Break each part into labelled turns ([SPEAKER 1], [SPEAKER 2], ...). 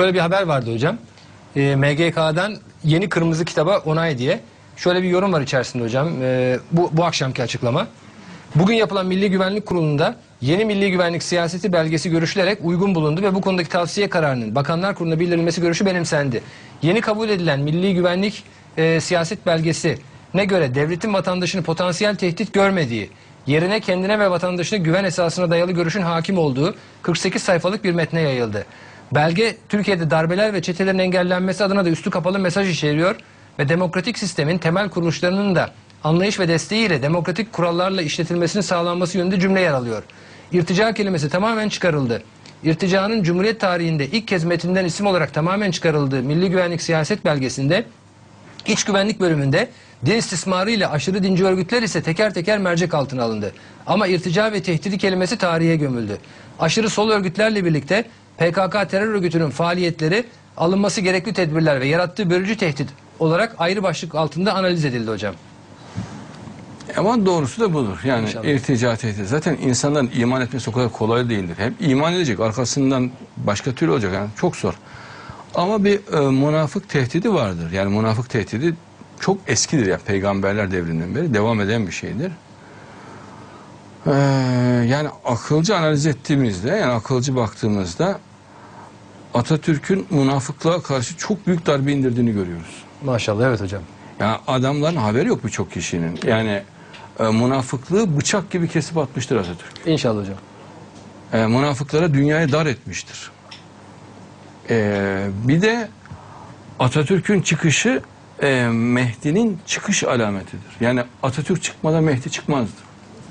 [SPEAKER 1] şöyle bir haber vardı hocam. E, MGK'dan yeni kırmızı kitaba onay diye. Şöyle bir yorum var içerisinde hocam. E, bu, bu akşamki açıklama. Bugün yapılan Milli Güvenlik Kurulu'nda yeni Milli Güvenlik Siyaseti belgesi görüşülerek uygun bulundu ve bu konudaki tavsiye kararının Bakanlar Kurulu'na bildirilmesi görüşü benimsendi. Yeni kabul edilen Milli Güvenlik e, Siyaset belgesi ne göre devletin vatandaşını potansiyel tehdit görmediği, yerine kendine ve vatandaşına güven esasına dayalı görüşün hakim olduğu 48 sayfalık bir metne yayıldı. Belge Türkiye'de darbeler ve çetelerin engellenmesi adına da üstü kapalı mesaj içeriyor ve demokratik sistemin temel kuruluşlarının da anlayış ve desteğiyle demokratik kurallarla işletilmesinin sağlanması yönünde cümle yer alıyor. İrtica kelimesi tamamen çıkarıldı. İrticanın Cumhuriyet tarihinde ilk kez metinden isim olarak tamamen çıkarıldığı Milli Güvenlik Siyaset Belgesi'nde İç güvenlik bölümünde din istismarı ile aşırı dinci örgütler ise teker teker mercek altına alındı. Ama irtica ve tehdidi kelimesi tarihe gömüldü. Aşırı sol örgütlerle birlikte PKK terör örgütünün faaliyetleri alınması gerekli tedbirler ve yarattığı bölücü tehdit olarak ayrı başlık altında analiz edildi hocam.
[SPEAKER 2] Ama doğrusu da budur. Yani
[SPEAKER 1] İnşallah.
[SPEAKER 2] irtica tehdit. Zaten insanların iman etmesi o kadar kolay değildir. Hem iman edecek arkasından başka türlü olacak. Yani çok zor. Ama bir e, münafık tehdidi vardır. Yani münafık tehdidi çok eskidir ya peygamberler devrinden beri devam eden bir şeydir. Ee, yani akılcı analiz ettiğimizde yani akılcı baktığımızda Atatürk'ün münafıklığa karşı çok büyük darbe indirdiğini görüyoruz.
[SPEAKER 1] Maşallah evet hocam.
[SPEAKER 2] Yani adamların haberi yok birçok kişinin. Yani e, münafıklığı bıçak gibi kesip atmıştır Atatürk.
[SPEAKER 1] İnşallah hocam.
[SPEAKER 2] E, münafıklara dünyayı dar etmiştir. E, bir de Atatürk'ün çıkışı e, Mehdi'nin çıkış alametidir. Yani Atatürk çıkmadan Mehdi çıkmazdı.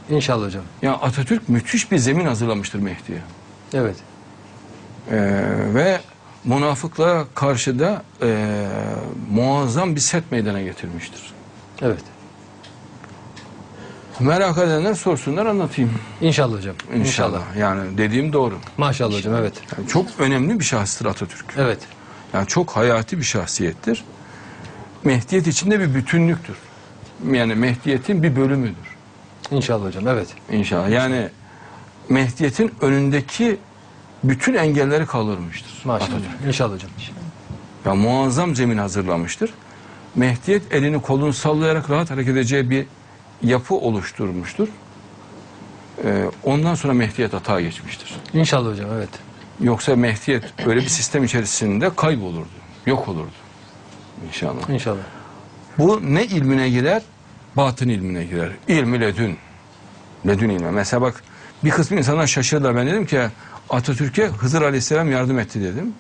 [SPEAKER 1] İnşallah hocam.
[SPEAKER 2] Yani Atatürk müthiş bir zemin hazırlamıştır Mehdi'ye.
[SPEAKER 1] Evet.
[SPEAKER 2] E, ve münafıklara karşı da e, muazzam bir set meydana getirmiştir.
[SPEAKER 1] Evet.
[SPEAKER 2] Merak edenler sorsunlar anlatayım.
[SPEAKER 1] İnşallah hocam.
[SPEAKER 2] İnşallah. Yani dediğim doğru.
[SPEAKER 1] Maşallah hocam evet.
[SPEAKER 2] Yani çok önemli bir şahıstır Atatürk.
[SPEAKER 1] Evet.
[SPEAKER 2] Yani çok hayati bir şahsiyettir. Mehdiyet içinde bir bütünlüktür. Yani Mehdiyet'in bir bölümüdür
[SPEAKER 1] İnşallah hocam evet.
[SPEAKER 2] inşallah. Yani Mehdiyet'in önündeki bütün engelleri kaldırmıştır.
[SPEAKER 1] Maşallah.
[SPEAKER 2] Atatürk.
[SPEAKER 1] İnşallah hocam.
[SPEAKER 2] Ya muazzam zemin hazırlamıştır. Mehdiyet elini kolunu sallayarak rahat hareket edeceği bir yapı oluşturmuştur. Ee, ondan sonra Mehdiyet hata geçmiştir.
[SPEAKER 1] İnşallah hocam evet.
[SPEAKER 2] Yoksa Mehdiyet öyle bir sistem içerisinde kaybolurdu. Yok olurdu. İnşallah.
[SPEAKER 1] İnşallah.
[SPEAKER 2] Bu ne ilmine girer? Batın ilmine girer. İlmi ledün. Ledün ilmi. Mesela bak bir kısmı insanlar şaşırdılar. Ben dedim ki Atatürk'e Hızır Aleyhisselam yardım etti dedim.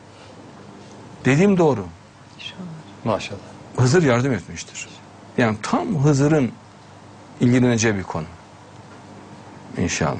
[SPEAKER 2] Dediğim doğru.
[SPEAKER 1] Maşallah.
[SPEAKER 2] Hızır yardım etmiştir. Yani tam Hızır'ın ilgileneceği bir konu. İnşallah.